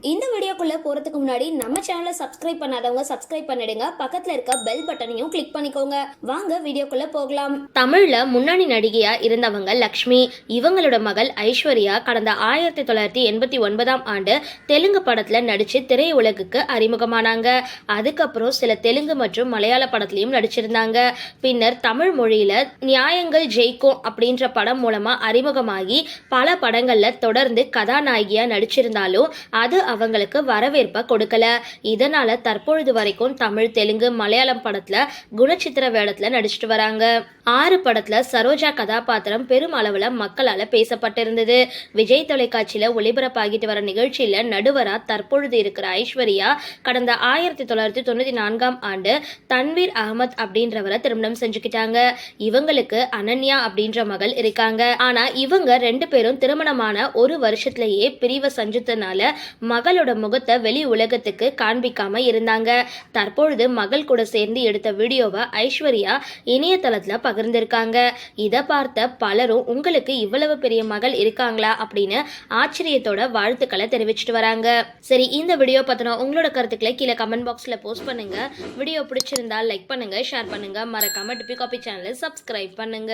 இந்த வீடியோக்குள்ளே போகிறதுக்கு முன்னாடி நம்ம சேனலை சப்ஸ்கிரைப் பண்ணாதவங்க சப்ஸ்கிரைப் பண்ணிடுங்க. பக்கத்தில் இருக்க பெல் பட்டனையும் கிளிக் பண்ணிக்கோங்க. வாங்க வீடியோக்குள்ளே போகலாம். தமிழில் முன்னணி நடிகையாக இருந்தவங்க லக்ஷ்மி. இவங்களோட மகள் ஐஸ்வர்யா கடந்த ஆயிரத்தி தொள்ளாயிரத்தி எண்பத்தி ஒன்பதாம் ஆண்டு தெலுங்கு படத்தில் நடித்து திரையுலகுக்கு அறிமுகமானாங்க. அதுக்கப்புறம் சில தெலுங்கு மற்றும் மலையாள படத்துலையும் நடிச்சிருந்தாங்க. பின்னர் தமிழ் மொழியில் நியாயங்கள் ஜெயிக்கும் அப்படின்ற படம் மூலமாக அறிமுகமாகி பல படங்களில் தொடர்ந்து கதாநாயகியாக நடிச்சிருந்தாலும் அது அவங்களுக்கு வரவேற்பை கொடுக்கல. இதனால தற்பொழுது வரைக்கும் தமிழ் தெலுங்கு மலையாளம் படத்துல குணச்சித்திர வேடத்துல நடிச்சிட்டு வராங்க. ஆறு படத்துல சரோஜா கதாபாத்திரம் பெரும் அளவுல மக்களால பேசப்பட்டிருந்தது. விஜய் தொலைக்காட்சியில ஒளிபரப்பாகிட்டு வர நிகழ்ச்சியில நடுவரா தற்பொழுது இருக்கிற ஐஸ்வர்யா கடந்த ஆயிரத்தி தொள்ளாயிரத்தி தொண்ணூத்தி நான்காம் ஆண்டு தன்வீர் அகமத் அப்படின்றவரை திருமணம் செஞ்சுக்கிட்டாங்க. இவங்களுக்கு அனன்யா அப்படின்ற மகள் இருக்காங்க. ஆனா இவங்க ரெண்டு பேரும் திருமணமான ஒரு வருஷத்திலேயே பிரிவை சஞ்சித்தனால மகளோட முகத்தை வெளி உலகத்துக்கு காண்பிக்காம இருந்தாங்க. தற்பொழுது மகள் கூட சேர்ந்து எடுத்த வீடியோவை ஐஸ்வர்யா இணையதளத்துல பகிர்ந்திருக்காங்க. இதை பார்த்த பலரும் உங்களுக்கு இவ்வளவு பெரிய மகள் இருக்காங்களா? அப்படின்னு ஆச்சரியத்தோட வாழ்த்துக்களை தெரிவிச்சிட்டு வராங்க. சரி இந்த வீடியோ பத்தின உங்களோட கருத்துக்களை கீழே கமெண்ட் பாக்ஸ்ல போஸ்ட் பண்ணுங்க. வீடியோ பிடிச்சிருந்தா லைக் பண்ணுங்க ஷேர் பண்ணுங்க. மறக்காம டிபி காபி சேனலை சப்ஸ்கிரைப் பண்ணுங்க.